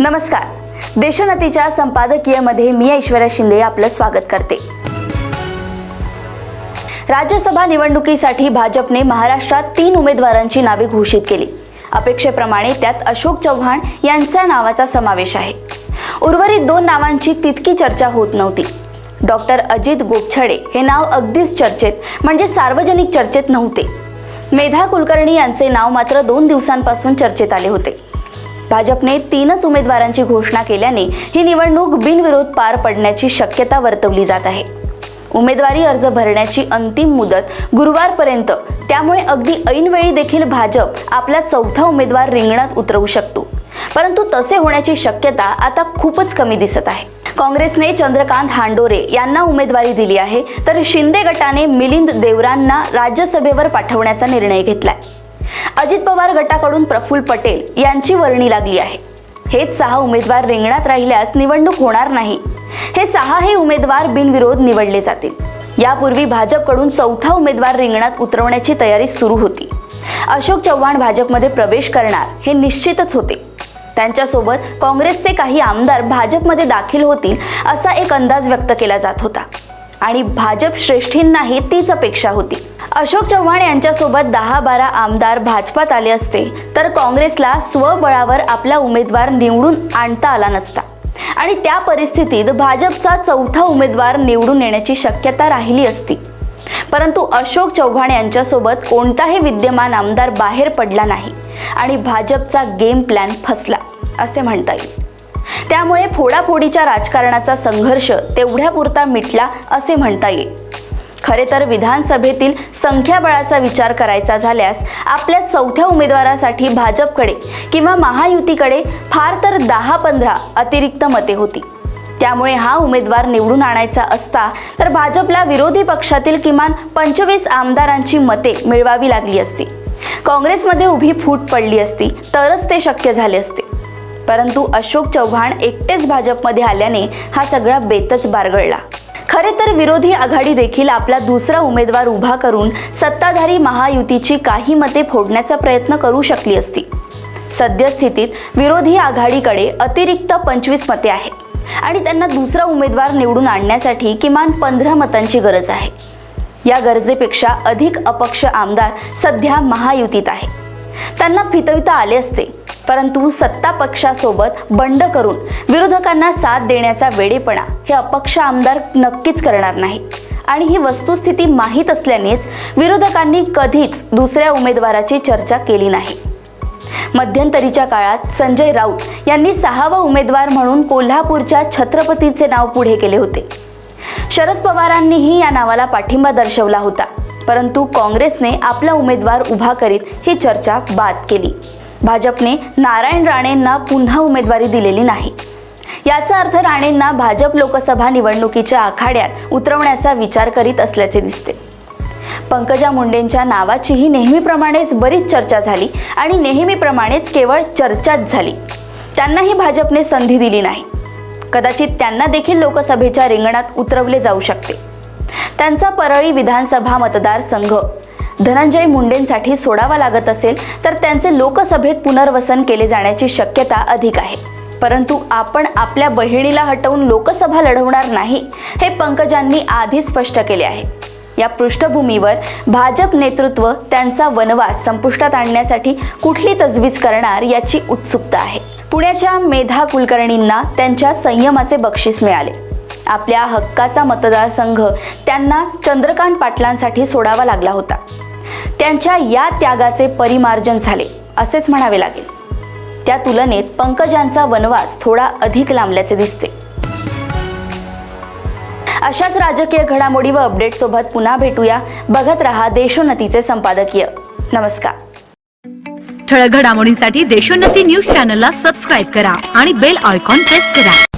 नमस्कार. देशोन्नतीच्या संपादकीयमध्ये मी ऐश्वर्या शिंदे आपलं स्वागत करते. राज्यसभा निवडणुकीसाठी भाजपने महाराष्ट्रात तीन उमेदवारांची नावे घोषित केली. अपेक्षेप्रमाणे त्यात अशोक चव्हाण यांच्या नावाचा समावेश आहे. उर्वरित दोन नावांची तितकी चर्चा होत नव्हती. डॉक्टर अजित गोपछडे हे नाव अगदीच चर्चेत म्हणजे सार्वजनिक चर्चेत नव्हते. मेधा कुलकर्णी यांचे नाव मात्र दोन दिवसांपासून चर्चेत आले होते. भाजपने तीनच उमेदवारांची घोषणा केल्याने ही निवडणूक बिनविरोध पार पडण्याची शक्यता वर्तवली जात आहे. उमेदवारी अर्ज भरण्याची अंतिम मुदत गुरुवारपर्यंत त्यामुळे अगदी ऐनवेळी देखील भाजप आपला चौथा उमेदवार रिंगणात उतरवू शकतो. परंतु तसे होण्याची शक्यता आता खूपच कमी दिसत आहे. काँग्रेसने चंद्रकांत हांडोरे यांना उमेदवारी दिली आहे तर शिंदे गटाने मिलिंद देवरांना राज्यसभेवर पाठवण्याचा निर्णय घेतलाय. अजित पवार गटाकडून प्रफुल्ल पटेल यांची वर्णी लागली आहे. हेच सहा उमेदवार रिंगणात राहिल्यास निवडणूक होणार नाही. हे सहाही उमेदवार बिनविरोध निवडले जातील. यापूर्वी भाजपकडून चौथा उमेदवार रिंगणात उतरवण्याची तयारी सुरू होती. अशोक चव्हाण भाजपमध्ये प्रवेश करणार हे निश्चितच होते. त्यांच्यासोबत काँग्रेसचे काही आमदार भाजपमध्ये दाखल होतील असा एक अंदाज व्यक्त केला जात होता. आणि भाजप श्रेष्ठींनाही तीच अपेक्षा होती. अशोक चव्हाण यांच्यासोबत दहा बारा आमदार भाजपात आले असते तर काँग्रेसला स्वबळावर आपला उमेदवार निवडून आणता आला नसता. आणि त्या परिस्थितीत भाजपचा चौथा उमेदवार निवडून येण्याची शक्यता राहिली असती. परंतु अशोक चव्हाण यांच्यासोबत कोणताही विद्यमान आमदार बाहेर पडला नाही आणि भाजपचा गेम प्लॅन फसला असे म्हणता येईल. त्यामुळे फोडाफोडीच्या राजकारणाचा संघर्ष तेवढ्यापुरता मिटला असे म्हणता येईल. खरे तर विधानसभेतील संख्याबळाचा विचार करायचा झाल्यास आपल्या चौथ्या उमेदवारासाठी भाजपकडे किंवा महायुतीकडे फार तर दहा पंधरा अतिरिक्त मते होती. त्यामुळे हा उमेदवार निवडून आणायचा असता तर भाजपला विरोधी पक्षातील किमान पंचवीस आमदारांची मते मिळवावी लागली असती. काँग्रेसमध्ये उभी फूट पडली असती तरच ते शक्य झाले असते. परंतु अशोक चव्हाण एकटेच भाजपमध्ये आल्याने हा सगळा बेतच बारगळला. खरे तर विरोधी आघाडी देखील आपला दुसरा उमेदवार उभा करून सत्ताधारी महायुतीची काही मते फोडण्याचा प्रयत्न करू शकली असती. सद्यस्थितीत विरोधी आघाडीकडे अतिरिक्त पंचवीस मते आहेत आणि त्यांना दुसरा उमेदवार निवडून आणण्यासाठी किमान पंधरा मतांची गरज आहे. या गरजेपेक्षा अधिक अपक्ष आमदार सध्या महायुतीत आहे. त्यांना फितविता आले असते परंतु सत्ता पक्षासोबत बंड करून विरोधकांना साथ देण्याचा वेडेपणा हे अपक्ष आमदार नक्कीच करणार नाही. आणि ही वस्तुस्थिती माहीत असल्यानेच विरोधकांनी कधीच दुसऱ्या उमेदवाराची चर्चा केली नाही. मध्यंतरीच्या काळात संजय राऊत यांनी सहावा उमेदवार म्हणून कोल्हापूरच्या छत्रपतीचे नाव पुढे केले होते. शरद पवारांनीही या नावाला पाठिंबा दर्शवला होता परंतु काँग्रेसने आपला उमेदवार उभा करीत ही चर्चा बाद केली. भाजपने नारायण राणेंना पुन्हा उमेदवारी दिलेली नाही. याचा अर्थ राणेंना भाजप लोकसभा निवडणुकीच्या आखाड्यात उतरवण्याचा विचार करीत असल्याचे दिसते. पंकजा मुंडेंच्या नावाचीही नेहमीप्रमाणेच बरीच चर्चा झाली आणि नेहमीप्रमाणेच केवळ चर्चाच झाली. त्यांनाही भाजपने संधी दिली नाही. कदाचित त्यांना देखील लोकसभेच्या रिंगणात उतरवले जाऊ शकते. त्यांचा परळी विधानसभा मतदारसंघ धनंजय मुंडेंसाठी सोडावा लागत असेल तर त्यांचे लोकसभेत पुनर्वसन केले जाण्याची शक्यता अधिक आहे. परंतु आपण आपल्या बहिणीला हटवून लोकसभा लढवणार नाही हे पंकजांनी आधीच स्पष्ट केले आहे. या पृष्ठभूमीवर भाजप नेतृत्व त्यांचा वनवास संपुष्टात आणण्यासाठी कुठली तजवीज करणार याची उत्सुकता आहे. पुण्याच्या मेधा कुलकर्णींना त्यांच्या संयमाचे बक्षीस मिळाले. आपल्या हक्काचा मतदारसंघ त्यांना चंद्रकांत पाटलांसाठी सोडावा लागला होता. त्यांच्या या त्यागाचे परिमार्जन झाले असेच म्हणावे लागेल. त्या तुलनेत पंकजांचा वनवास थोडा अधिक लांबल्याचे दिसते. अशाच राजकीय घडामोडी व अपडेट सोबत पुन्हा भेटूया. बघत रहा देशोन्नतीचे संपादकीय. नमस्कार. ठळक घडामोडींसाठी देशोन्नती न्यूज चॅनलला सबस्क्राईब करा आणि बेल आयकॉन प्रेस करा.